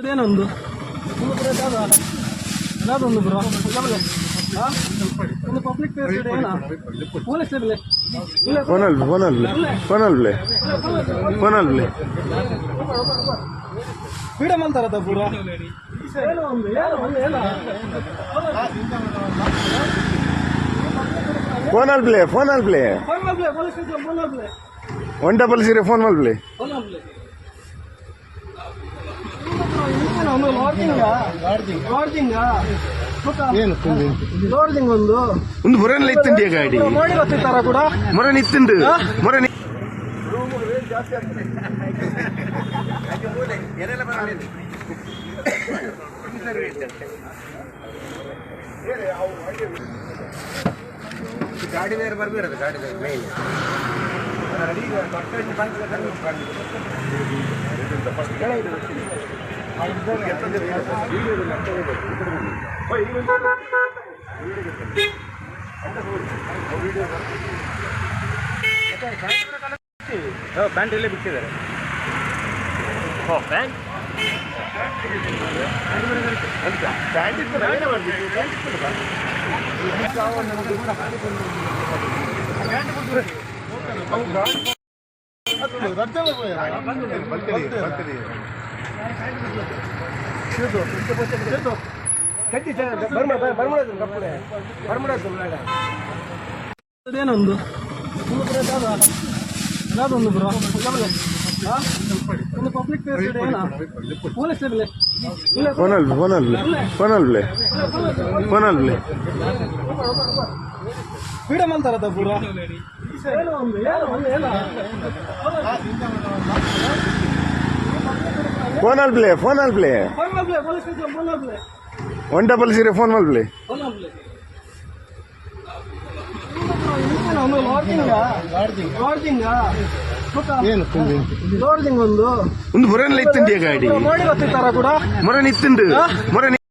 ಅದೇನೊಂದು? ಯಾವ್ದೊಂದು ಬ್ರೋ ಒಂದು public place ಇದೆ ಏನ? ಪೊಲೀಸ್ ಇರಲಿ ಫೋನಲ್ಲಿ ಫೋನಲ್ಲಿ ಫೋನಲ್ಲಿ ಫೋನಲ್ಲಿ ಬ್ರೋ ಏನೋ ಒಂದು ಏನೋ ಒಂದು ಏನ? ಫೋನಲ್ಲಿ ಪ್ಲೇ ಫೋನಲ್ಲಿ ಪ್ಲೇ ಒನ್ ಡಬಲ್ ಸೀರೆ ಫೋನ್ ಮಾಡ್ಲಿ ಫೋನ್ ಮಾಡ್ಲೇ ಏನು ಲಾಡ್ಜಿಂಗ್ ಒಂದು. ಒಂದು ಮೊರನಲ್ಲಿ ಇತ್ತಂಡಿ ಗಾಡಿ. ನೋಡಿ ಗೊತ್ತಿತ್ತಾರ ಕೂಡ? ಮೊರನ್ ಇತ್ತಿಂಡು. ಮೊರನ್ ಗಾಡಿ ಬೇರೆ ಬರ್ಬಿಡದು ಗಾಡಿ ಬೇರೆ ಮೇನ್ ಪ್ಯಾಂಟ್ ಇಲ್ಲೇ ಬಿಟ್ಟಿದ್ದಾರೆ ಓ ಪ್ಯಾಂಟ್ ಅದೇನೊಂದು? ಯಾವ್ದೊಂದು ಬ್ರೋ ಒಂದು ಪಬ್ಲಿಕ್ ಪ್ಲೇಸ್ ಇದೆ ಏನಾ? ಪೊಲೀಸ್ ಇರಲಿ ಇಲ್ಲ ಫೋನಲ್ಲಿ ಫೋನಲ್ಲಿ ಫೋನಲ್ಲಿ. ಫೋನಲ್ಲಿ. ಫ್ರೀಡಮ್ ಅಂತಾರದ ಬ್ರೋ ಏನೋ ಒಂದು ಏನೋ ಒಂದು ಏನ? ಫೋನಲ್ಲಿ ಪ್ಲೇ ಫೋನಲ್ಲಿ ಪ್ಲೇ ಫೋನ್ ಫೋನ್ ಮಾಡ್ಲೇ ಒನ್ ಡಬಲ್ ಜೀರೋ ಫೋನ್ ಮಾಡ್ಲಿ ಫೋನ್ ಒಂದು ಮೊರನ್ ಲಾಡ್ಜಿಂಗ್ ಏನು ಲಾಡ್ಜಿಂಗ್ ಒಂದು. ಒಂದು ಮೊರನಲ್ಲಿ ಇತ್ತಂಡಿ ಗಾಡಿ ಮೊರನ್ ಇತ್ತಂಡು ಮೊರನ್